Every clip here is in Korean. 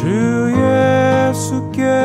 주 예수께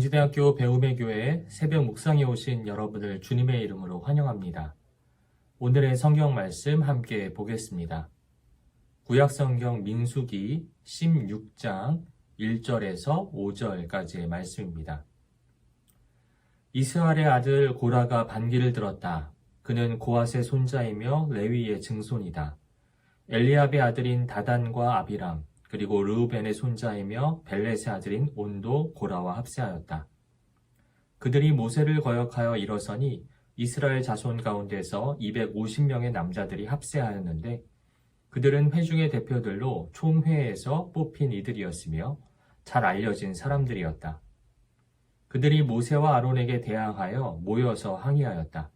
영지대학교 배움의 교회 새벽 묵상에 오신 여러분을 주님의 이름으로 환영합니다. 오늘의 성경 말씀 함께 보겠습니다. 구약성경 민수기 16장 1절에서 5절까지의 말씀입니다. 이스라엘의 아들 고라가 반기를 들었다. 그는 고앗의 손자이며 레위의 증손이다. 엘리압의 아들인 다단과 아비람, 그리고 르우벤의 손자이며 벨렛의 아들인 온도 고라와 합세하였다. 그들이 모세를 거역하여 일어서니 이스라엘 자손 가운데서 250명의 남자들이 합세하였는데 그들은 회중의 대표들로 총회에서 뽑힌 이들이었으며 잘 알려진 사람들이었다. 그들이 모세와 아론에게 대항하여 모여서 항의하였다.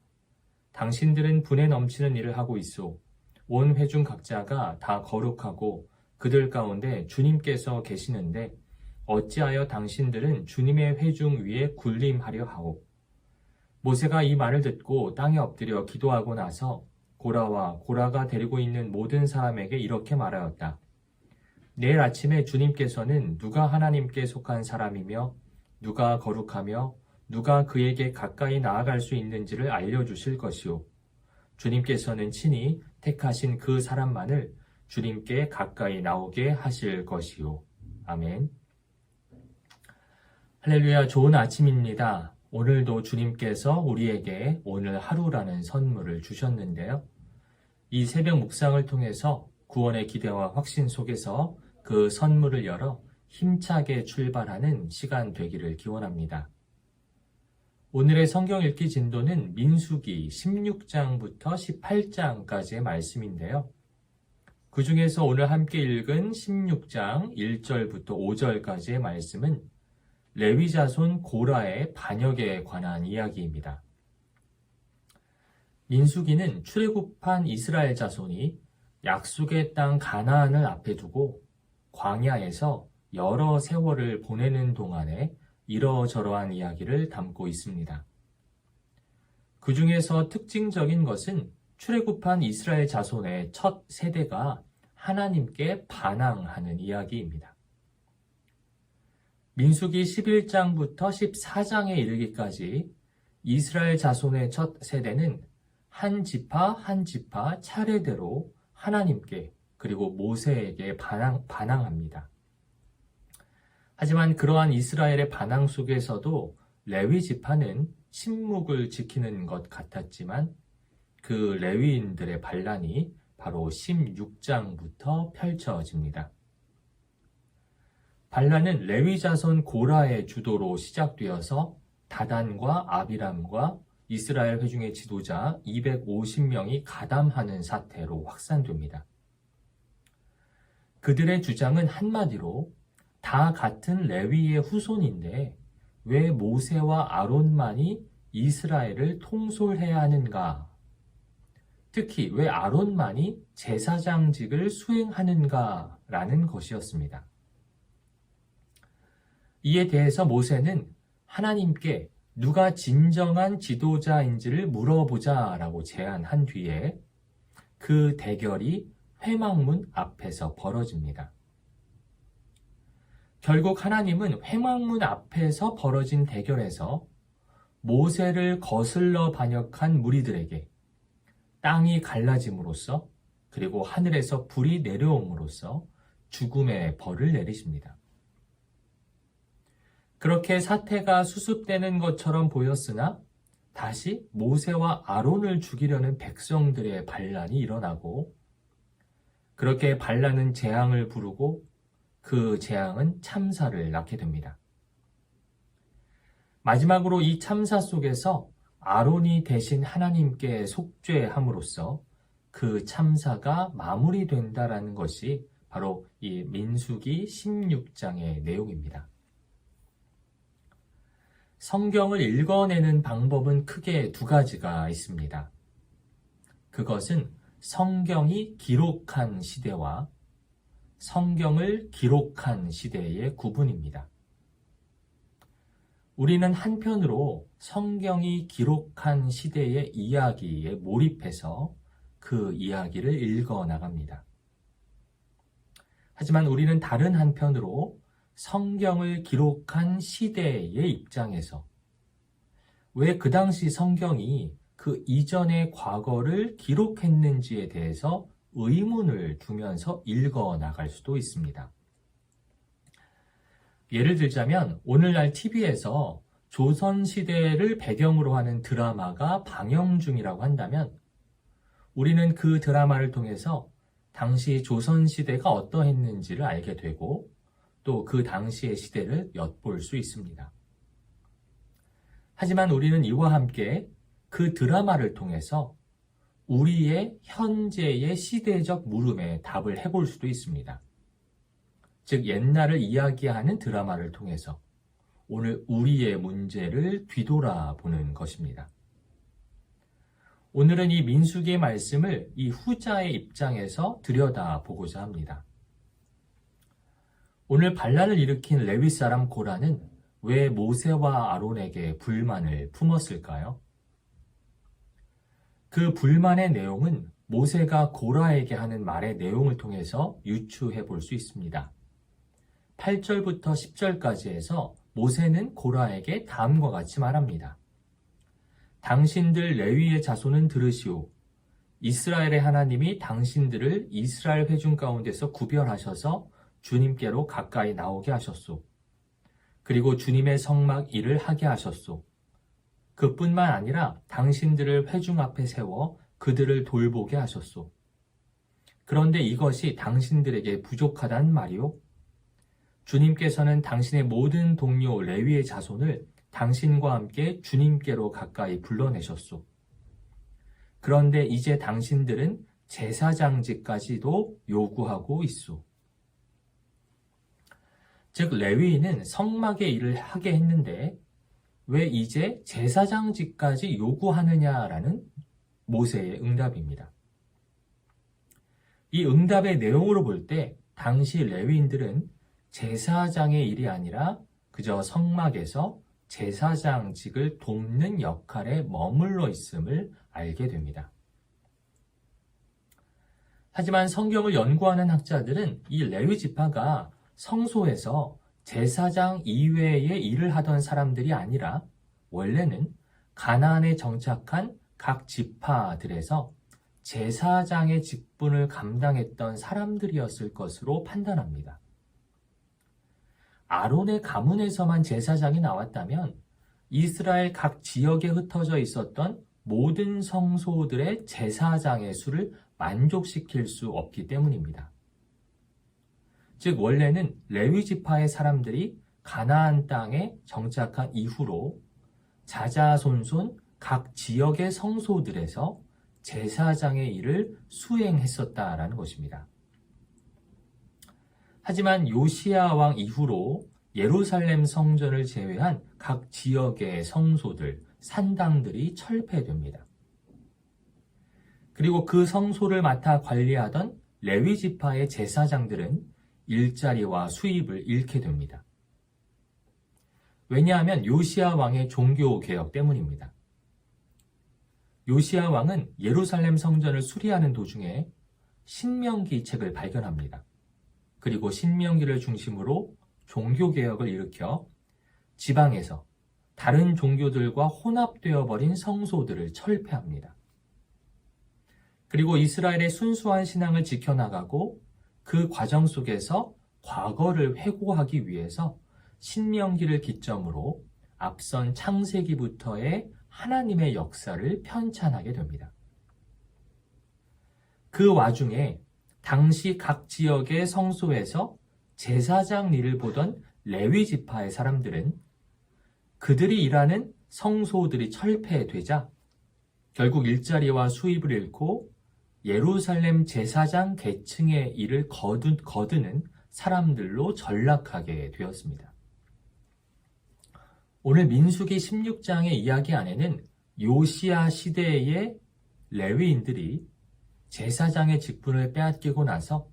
당신들은 분에 넘치는 일을 하고 있소. 온 회중 각자가 다 거룩하고 그들 가운데 주님께서 계시는데 어찌하여 당신들은 주님의 회중 위에 군림하려 하오. 모세가 이 말을 듣고 땅에 엎드려 기도하고 나서 고라와 고라가 데리고 있는 모든 사람에게 이렇게 말하였다. 내일 아침에 주님께서는 누가 하나님께 속한 사람이며 누가 거룩하며 누가 그에게 가까이 나아갈 수 있는지를 알려주실 것이요. 주님께서는 친히 택하신 그 사람만을 주님께 가까이 나오게 하실 것이요. 아멘. 할렐루야, 좋은 아침입니다. 오늘도 주님께서 우리에게 오늘 하루라는 선물을 주셨는데요. 이 새벽 묵상을 통해서 구원의 기대와 확신 속에서 그 선물을 열어 힘차게 출발하는 시간 되기를 기원합니다. 오늘의 성경 읽기 진도는 민수기 16장부터 18장까지의 말씀인데요. 그 중에서 오늘 함께 읽은 16장 1절부터 5절까지의 말씀은 레위 자손 고라의 반역에 관한 이야기입니다. 민수기는 출애굽한 이스라엘 자손이 약속의 땅 가나안을 앞에 두고 광야에서 여러 세월을 보내는 동안에 이러저러한 이야기를 담고 있습니다. 그 중에서 특징적인 것은 출애굽한 이스라엘 자손의 첫 세대가 하나님께 반항하는 이야기입니다. 민수기 11장부터 14장에 이르기까지 이스라엘 자손의 첫 세대는 한 지파 한 지파 차례대로 하나님께 그리고 모세에게 반항, 반항합니다. 하지만 그러한 이스라엘의 반항 속에서도 레위 지파는 침묵을 지키는 것 같았지만 그 레위인들의 반란이 바로 16장부터 펼쳐집니다. 반란은 레위 자손 고라의 주도로 시작되어서 다단과 아비람과 이스라엘 회중의 지도자 250명이 가담하는 사태로 확산됩니다. 그들의 주장은 한마디로 다 같은 레위의 후손인데 왜 모세와 아론만이 이스라엘을 통솔해야 하는가? 특히 왜 아론만이 제사장직을 수행하는가? 라는 것이었습니다. 이에 대해서 모세는 하나님께 누가 진정한 지도자인지를 물어보자 라고 제안한 뒤에 그 대결이 회망문 앞에서 벌어집니다. 결국 하나님은 회망문 앞에서 벌어진 대결에서 모세를 거슬러 반역한 무리들에게 땅이 갈라짐으로써 그리고 하늘에서 불이 내려옴으로써 죽음의 벌을 내리십니다. 그렇게 사태가 수습되는 것처럼 보였으나 다시 모세와 아론을 죽이려는 백성들의 반란이 일어나고 그렇게 반란은 재앙을 부르고 그 재앙은 참사를 낳게 됩니다. 마지막으로 이 참사 속에서 아론이 대신 하나님께 속죄함으로써 그 참사가 마무리된다라는 것이 바로 이 민수기 16장의 내용입니다. 성경을 읽어내는 방법은 크게 두 가지가 있습니다. 그것은 성경이 기록한 시대와 성경을 기록한 시대의 구분입니다. 우리는 한편으로 성경이 기록한 시대의 이야기에 몰입해서 그 이야기를 읽어 나갑니다. 하지만 우리는 다른 한편으로 성경을 기록한 시대의 입장에서 왜 그 당시 성경이 그 이전의 과거를 기록했는지에 대해서 의문을 두면서 읽어 나갈 수도 있습니다. 예를 들자면 오늘날 TV에서 조선시대를 배경으로 하는 드라마가 방영 중이라고 한다면 우리는 그 드라마를 통해서 당시 조선시대가 어떠했는지를 알게 되고 또 그 당시의 시대를 엿볼 수 있습니다. 하지만 우리는 이와 함께 그 드라마를 통해서 우리의 현재의 시대적 물음에 답을 해볼 수도 있습니다. 즉, 옛날을 이야기하는 드라마를 통해서 오늘 우리의 문제를 뒤돌아보는 것입니다. 오늘은 이 민수기의 말씀을 이 후자의 입장에서 들여다보고자 합니다. 오늘 반란을 일으킨 레위 사람 고라는 왜 모세와 아론에게 불만을 품었을까요? 그 불만의 내용은 모세가 고라에게 하는 말의 내용을 통해서 유추해 볼 수 있습니다. 8절부터 10절까지 해서 모세는 고라에게 다음과 같이 말합니다. 당신들 레위의 자손은 들으시오. 이스라엘의 하나님이 당신들을 이스라엘 회중 가운데서 구별하셔서 주님께로 가까이 나오게 하셨소. 그리고 주님의 성막 일을 하게 하셨소. 그뿐만 아니라 당신들을 회중 앞에 세워 그들을 돌보게 하셨소. 그런데 이것이 당신들에게 부족하단 말이오? 주님께서는 당신의 모든 동료 레위의 자손을 당신과 함께 주님께로 가까이 불러내셨소. 그런데 이제 당신들은 제사장직까지도 요구하고 있소. 즉, 레위인은 성막의 일을 하게 했는데 왜 이제 제사장직까지 요구하느냐라는 모세의 응답입니다. 이 응답의 내용으로 볼 때 당시 레위인들은 제사장의 일이 아니라 그저 성막에서 제사장직을 돕는 역할에 머물러 있음을 알게 됩니다. 하지만 성경을 연구하는 학자들은 이 레위 지파가 성소에서 제사장 이외의 일을 하던 사람들이 아니라 원래는 가나안에 정착한 각 지파들에서 제사장의 직분을 감당했던 사람들이었을 것으로 판단합니다. 아론의 가문에서만 제사장이 나왔다면 이스라엘 각 지역에 흩어져 있었던 모든 성소들의 제사장의 수를 만족시킬 수 없기 때문입니다. 즉 원래는 레위 지파의 사람들이 가나안 땅에 정착한 이후로 자자손손 각 지역의 성소들에서 제사장의 일을 수행했었다라는 것입니다. 하지만 요시야 왕 이후로 예루살렘 성전을 제외한 각 지역의 성소들, 산당들이 철폐됩니다. 그리고 그 성소를 맡아 관리하던 레위 지파의 제사장들은 일자리와 수입을 잃게 됩니다. 왜냐하면 요시야 왕의 종교 개혁 때문입니다. 요시야 왕은 예루살렘 성전을 수리하는 도중에 신명기 책을 발견합니다. 그리고 신명기를 중심으로 종교 개혁을 일으켜 지방에서 다른 종교들과 혼합되어 버린 성소들을 철폐합니다. 그리고 이스라엘의 순수한 신앙을 지켜나가고 그 과정 속에서 과거를 회고하기 위해서 신명기를 기점으로 앞선 창세기부터의 하나님의 역사를 편찬하게 됩니다. 그 와중에 당시 각 지역의 성소에서 제사장 일을 보던 레위 지파의 사람들은 그들이 일하는 성소들이 철폐되자 결국 일자리와 수입을 잃고 예루살렘 제사장 계층의 일을 거두, 거드는 사람들로 전락하게 되었습니다. 오늘 민수기 16장의 이야기 안에는 요시아 시대의 레위인들이 제사장의 직분을 빼앗기고 나서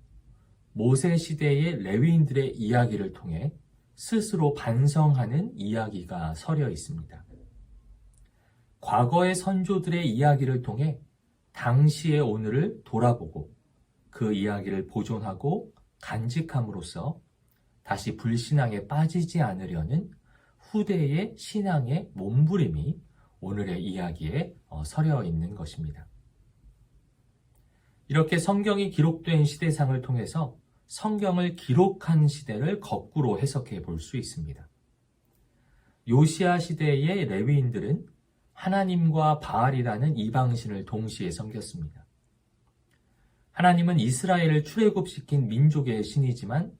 모세 시대의 레위인들의 이야기를 통해 스스로 반성하는 이야기가 서려 있습니다. 과거의 선조들의 이야기를 통해 당시의 오늘을 돌아보고 그 이야기를 보존하고 간직함으로써 다시 불신앙에 빠지지 않으려는 후대의 신앙의 몸부림이 오늘의 이야기에 어, 서려 있는 것입니다. 이렇게 성경이 기록된 시대상을 통해서 성경을 기록한 시대를 거꾸로 해석해 볼 수 있습니다. 요시아 시대의 레위인들은 하나님과 바알이라는 이방신을 동시에 섬겼습니다. 하나님은 이스라엘을 출애굽시킨 민족의 신이지만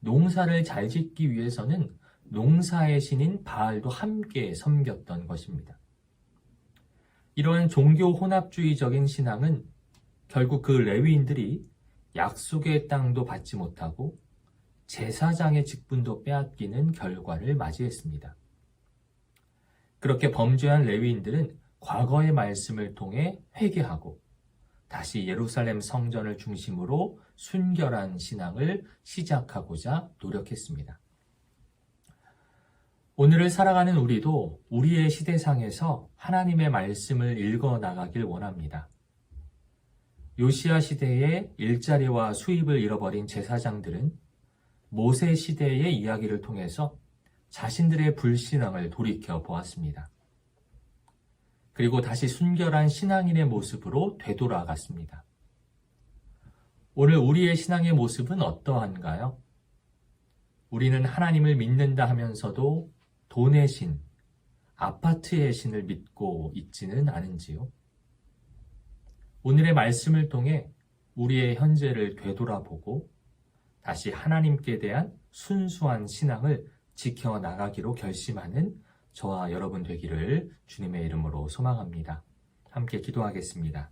농사를 잘 짓기 위해서는 농사의 신인 바알도 함께 섬겼던 것입니다. 이러한 종교 혼합주의적인 신앙은 결국 그 레위인들이 약속의 땅도 받지 못하고 제사장의 직분도 빼앗기는 결과를 맞이했습니다. 그렇게 범죄한 레위인들은 과거의 말씀을 통해 회개하고 다시 예루살렘 성전을 중심으로 순결한 신앙을 시작하고자 노력했습니다. 오늘을 살아가는 우리도 우리의 시대상에서 하나님의 말씀을 읽어 나가길 원합니다. 요시아 시대의 일자리와 수입을 잃어버린 제사장들은 모세 시대의 이야기를 통해서 자신들의 불신앙을 돌이켜 보았습니다. 그리고 다시 순결한 신앙인의 모습으로 되돌아갔습니다. 오늘 우리의 신앙의 모습은 어떠한가요? 우리는 하나님을 믿는다 하면서도 돈의 신, 아파트의 신을 믿고 있지는 않은지요? 오늘의 말씀을 통해 우리의 현재를 되돌아보고 다시 하나님께 대한 순수한 신앙을 지켜나가기로 결심하는 저와 여러분 되기를 주님의 이름으로 소망합니다. 함께 기도하겠습니다.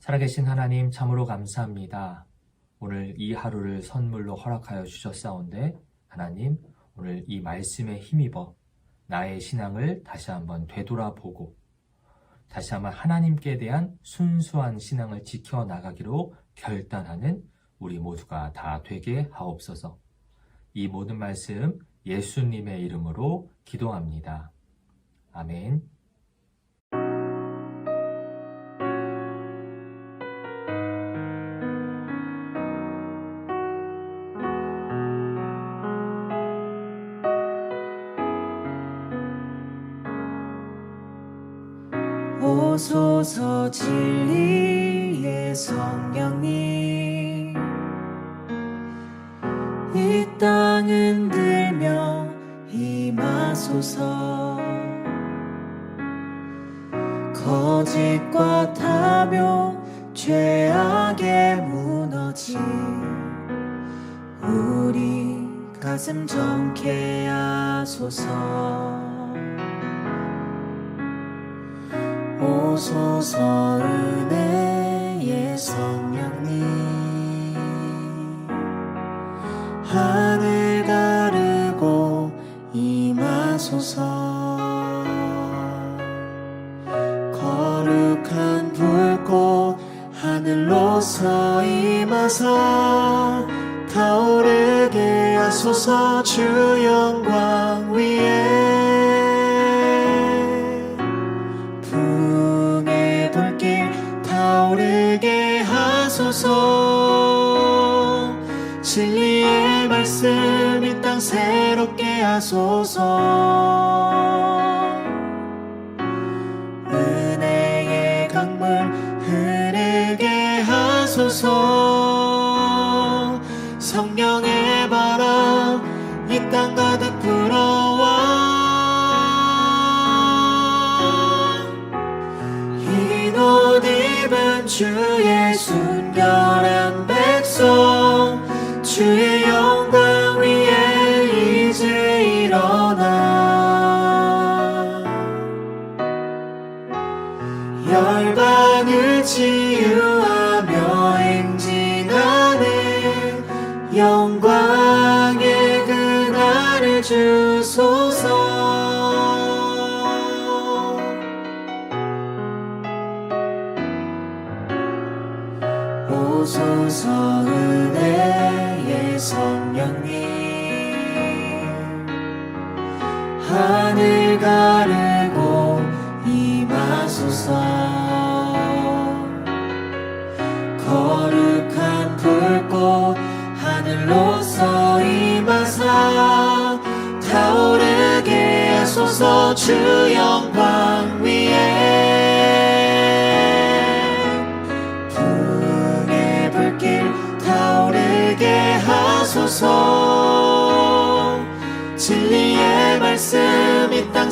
살아계신 하나님 참으로 감사합니다. 오늘 이 하루를 선물로 허락하여 주셨사온데 하나님 오늘 이 말씀에 힘입어 나의 신앙을 다시 한번 되돌아보고 다시 한번 하나님께 대한 순수한 신앙을 지켜나가기로 결단하는 우리 모두가 다 되게 하옵소서. 이 모든 말씀 예수님의 이름으로 기도합니다. 아멘. 오소서 진리의 성령님. 이 땅은 들며 임하소서. 거짓과 탐욕 죄악에 무너진 우리 가슴 정케 하소서 오소서 은혜의 성령님 하늘 가르고 임하소서. 거룩한 불꽃 하늘로서 임하사. 타오르게 하소서 주 영광 위에 하소서. 은혜의 강물 흐르게 하소서. 성령의 바람 이 땅 가득 불어와. 흰옷 입은 주의 순결한 백성. 주의 가르고 임하소서. 거룩한 불꽃 하늘로서 임하사. 타오르게 하소서 주 영광 위에. 풍의 불길 타오르게 하소서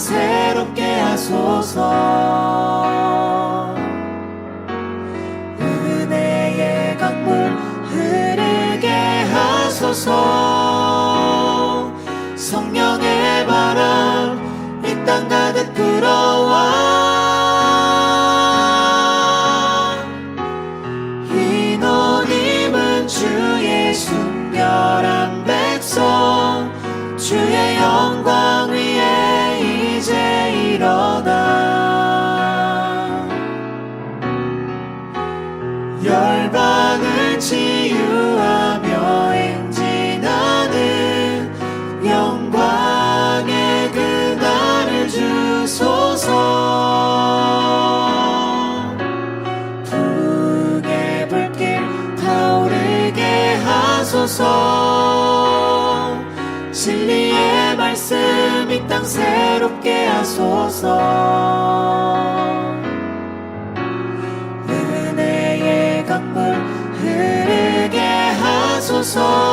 새롭게 하소서. 은혜의 강물 흐르게 하소서. 성령 하소서. 진리의 말씀이 땅 새롭게 하소서. 은혜의 강물 흐르게 하소서.